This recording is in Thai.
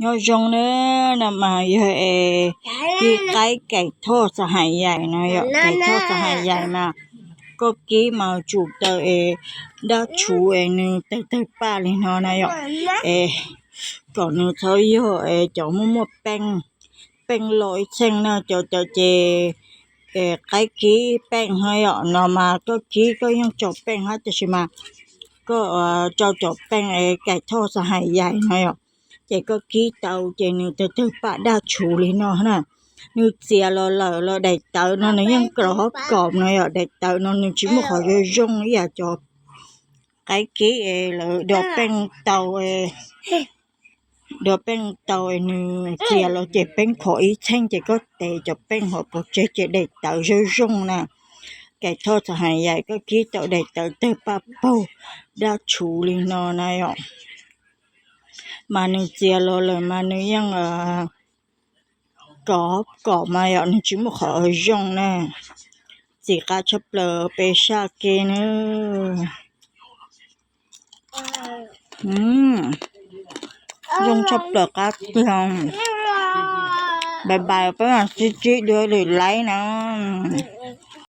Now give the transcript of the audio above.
โยจงเนื้อนำมาเยอะเอพี่ไก่ไก่ทอดสหายใหญ่นะยไก่ทอดสหายใหญ่มาก็กี้มาจูบเตอเอดาชูเอนึงเตเตป้าเลยเนอะนายกเอก่อนนึงเขาเยอะเอจะมั่มั่แป้งแป้งลอยเชงนนะจะจะเจเอไก่กี้แป้งให้อ่นอมาก็กี้ก็ยังจบแป้งฮะจะชิมาก็เออจ้าจบแป้งเอไก่ทอดสหายใหญ่นายก จก็คิดเตาเจนึงเตเตปะดาชูเลยเนาะนะนึกเสียเราเราเราได้เตาเนาะนึยังกรอบกรอบเนาะอะได้เตาเนาะนึชิมขอยยงอย่าจบไก่กี้เอเลยดอกแป้งเตาเอเดอกแป้งเตาเอนึเสียเราเจแป้งขอยแท่งเจก็เตะจะแป้งหัวปกเจเจได้เตายงนะไก่ทอดสหายใหญ่ก็กี้เตาได้เตาเตปะเป้าดาชูลีนอนายอะ เลยเนาะนะอะ mà nữ chia lo lời mà nữ yang ờ có có mà ya nữ chỉ một khó dùng nè chỉ cả chấp lờ bê sa kê nữa ừm dùng chấp lờ cá lòng bye bye các bạn chị chị đưa để lấy nó